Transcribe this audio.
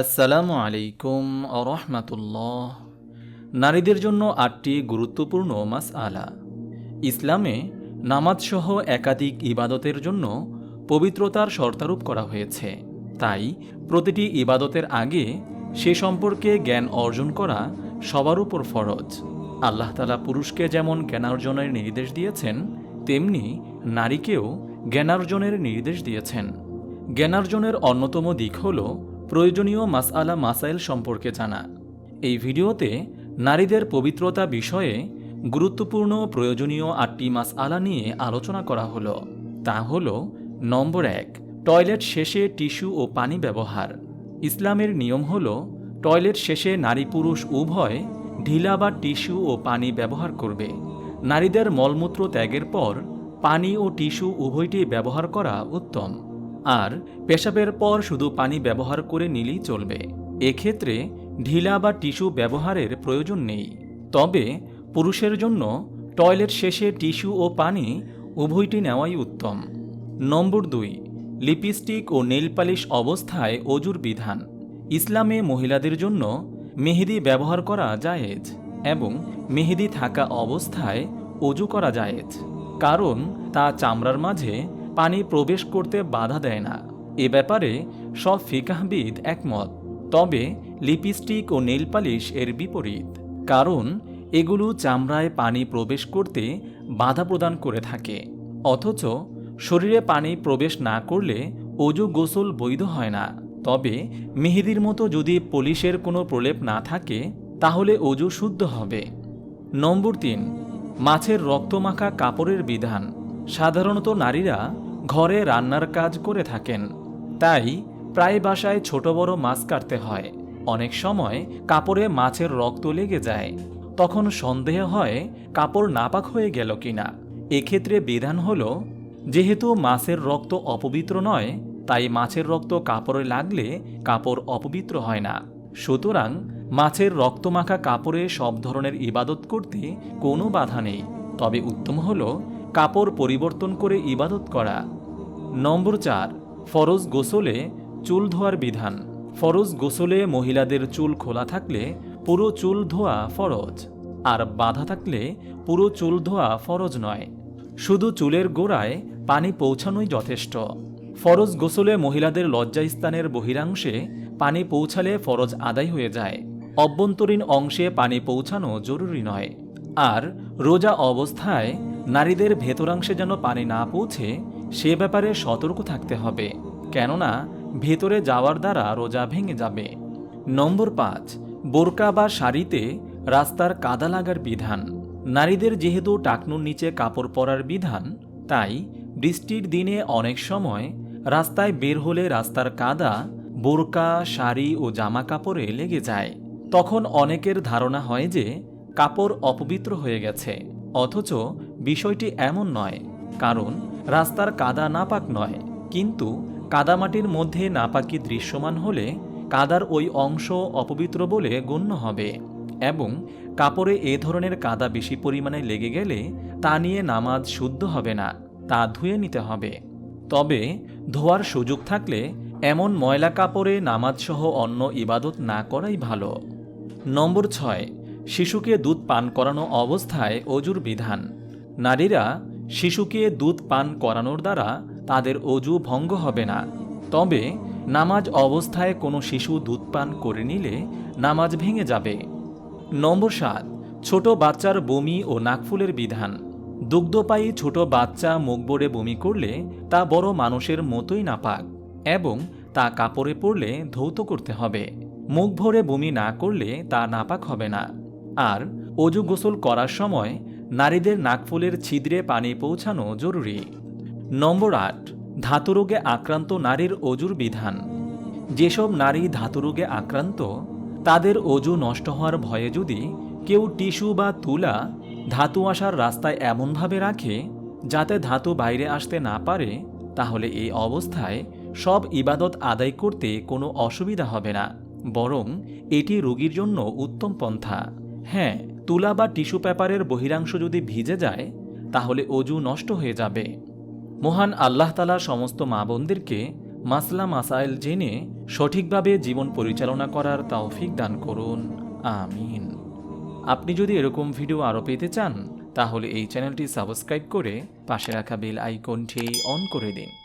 আসসালামু আলাইকুম রহমাতুল্লাহ নারীদের জন্য আটটি গুরুত্বপূর্ণ মাস আলা ইসলামে নামাজসহ একাধিক ইবাদতের জন্য পবিত্রতার শর্তারোপ করা হয়েছে। তাই প্রতিটি ইবাদতের আগে সে সম্পর্কে জ্ঞান অর্জন করা সবার উপর ফরজ। আল্লাহ তালা পুরুষকে যেমন জ্ঞানার্জনের নির্দেশ দিয়েছেন, তেমনি নারীকেও জ্ঞানার্জনের নির্দেশ দিয়েছেন। জ্ঞানার্জনের অন্যতম দিক হল প্রয়োজনীয় মাসআলা মাসাইল সম্পর্কে জানা। এই ভিডিওতে নারীদের পবিত্রতা বিষয়ে গুরুত্বপূর্ণ প্রয়োজনীয় আটটি মাসআলা নিয়ে আলোচনা করা হলো। তা হল, নম্বর এক, টয়লেট শেষে টিস্যু ও পানি ব্যবহার। ইসলামের নিয়ম হল, টয়লেট শেষে নারী পুরুষ উভয় ঢিলা বা টিস্যু ও পানি ব্যবহার করবে। নারীদের মলমূত্র ত্যাগের পর পানি ও টিস্যু উভয়টি ব্যবহার করা উত্তম। আর পেশাবের পর শুধু পানি ব্যবহার করে নিলেই চলবে। এক্ষেত্রে ঢিলা বা টিস্যু ব্যবহারের প্রয়োজন নেই। তবে পুরুষের জন্য টয়লেট শেষে টিস্যু ও পানি উভয়টি নেওয়াই উত্তম। নম্বর দুই, লিপস্টিক ও নেল পালিশ অবস্থায় অজুর বিধান। ইসলামে মহিলাদের জন্য মেহেদি ব্যবহার করা জায়েজ এবং মেহেদি থাকা অবস্থায় অজু করা জায়েজ। কারণ তা চামড়ার মাঝে পানি প্রবেশ করতে বাধা দেয় না। এ ব্যাপারে সব ফিকাহবিদ একমত। তবে লিপস্টিক ও নেল পালিশ এর বিপরীত। কারণ এগুলো চামড়ায় পানি প্রবেশ করতে বাধা প্রদান করে থাকে। অথচ শরীরে পানি প্রবেশ না করলে অজু গোসল বৈধ হয় না। তবে মেহেদির মতো যদি পলিশের কোনো প্রলেপ না থাকে, তাহলে অজু শুদ্ধ হবে। নম্বর তিন, মাছের রক্তমাখা কাপড়ের বিধান। সাধারণত নারীরা ঘরে রান্নার কাজ করে থাকেন। তাই প্রায় বাসায় ছোট বড় মাছ কাটতে হয়। অনেক সময় কাপড়ে মাছের রক্ত লেগে যায়। তখন সন্দেহ হয় কাপড় নাপাক হয়ে গেল কিনা। এক্ষেত্রে বিধান হল, যেহেতু মাছের রক্ত অপবিত্র নয়, তাই মাছের রক্ত কাপড়ে লাগলে কাপড় অপবিত্র হয় না। সুতরাং মাছের রক্তমাখা কাপড়ে সব ধরনের ইবাদত করতে কোনো বাধা নেই। তবে উত্তম হল কাপড় পরিবর্তন করে ইবাদত করা। নম্বর চার, ফরজ গোসলে চুল ধোয়ার বিধান। ফরজ গোসলে মহিলাদের চুল খোলা থাকলে পুরো চুল ধোয়া ফরজ। আর বাধা থাকলে পুরো চুল ধোয়া ফরজ নয়। শুধু চুলের গোড়ায় পানি পৌঁছানোই যথেষ্ট। ফরজ গোসলে মহিলাদের লজ্জাস্থানের বহিরাংশে পানি পৌঁছালে ফরজ আদায় হয়ে যায়। অভ্যন্তরীণ অংশে পানি পৌঁছানো জরুরি নয়। আর রোজা অবস্থায় নারীদের ভেতরাংশে যেন পানি না পৌঁছে সে ব্যাপারে সতর্ক থাকতে হবে, কেননা ভেতরে যাওয়ার দ্বারা রোজা ভেঙে যাবে। নম্বর পাঁচ, বোরকা বা শাড়িতে রাস্তার কাদা লাগার বিধান। নারীদের যেহেতু টাকনুর নিচে কাপড় পরার বিধান, তাই বৃষ্টির দিনে অনেক সময় রাস্তায় বের হলে রাস্তার কাদা, বোরকা, শাড়ি ও জামা কাপড়ে লেগে যায়। তখন অনেকের ধারণা হয় যে কাপড় অপবিত্র হয়ে গেছে, অথচ বিষয়টি এমন নয়। কারণ রাস্তার কাদা নাপাক নয়, কিন্তু কাদামাটির মধ্যে নাপাকি দৃশ্যমান হলে কাদার ওই অংশ অপবিত্র বলে গণ্য হবে এবং কাপড়ে এ ধরনের কাদা বেশি পরিমাণে লেগে গেলে তা নিয়ে নামাজ শুদ্ধ হবে না, তা ধুয়ে নিতে হবে। তবে ধোয়ার সুযোগ থাকলে এমন ময়লা কাপড়ে নামাজসহ অন্য ইবাদত না করাই ভালো। নম্বর ছয়, শিশুকে দুধ পান করানো অবস্থায় অজুর বিধান। নারীরা শিশুকে দুধ পান করানোর দ্বারা তাদের অজু ভঙ্গ হবে না। তবে নামাজ অবস্থায় কোনো শিশু দুধ পান করে নিলে নামাজ ভেঙে যাবে। নম্বর সাত, ছোট বাচ্চার বমি ও নাকফুলের বিধান। দুগ্ধপায়ী ছোট বাচ্চা মুখ বড়ে বমি করলে তা বড় মানুষের মতোই নাপাক এবং তা কাপড়ে পড়লে ধৌত করতে হবে। মুখ ভরে বমি না করলে তা নাপাক হবে না। আর অজু গোসল করার সময় নারীদের নাকফুলের ছিদ্রে পানি পৌঁছানো জরুরি। নম্বর আট, ধাতুরোগে আক্রান্ত নারীর অজুর বিধান। যেসব নারী ধাতুরোগে আক্রান্ত, তাদের অজু নষ্ট হওয়ার ভয়ে যদি কেউ টিস্যু বা তুলা ধাতু আসার রাস্তায় এমনভাবে রাখে, যাতে ধাতু বাইরে আসতে না পারে, তাহলে এই অবস্থায় সব ইবাদত আদায় করতে কোনো অসুবিধা হবে না। বরং এটি রোগীর জন্য উত্তম পন্থা। হ্যাঁ তুলা বা টিস্যু পেপারের বহিরাংশ যদি ভিজে যায়, তাহলে অজু নষ্ট হয়ে যাবে। মহান আল্লাহ তালা সমস্ত মা বোনদেরকে মাসলা মাসাইল জেনে সঠিকভাবে জীবন পরিচালনা করার তৌফিক দান করুন। আমিন। আপনি যদি এরকম ভিডিও আরও পেতে চান, তাহলে এই চ্যানেলটি সাবস্ক্রাইব করে পাশে রাখা বেল আইকনটি অন করে দিন।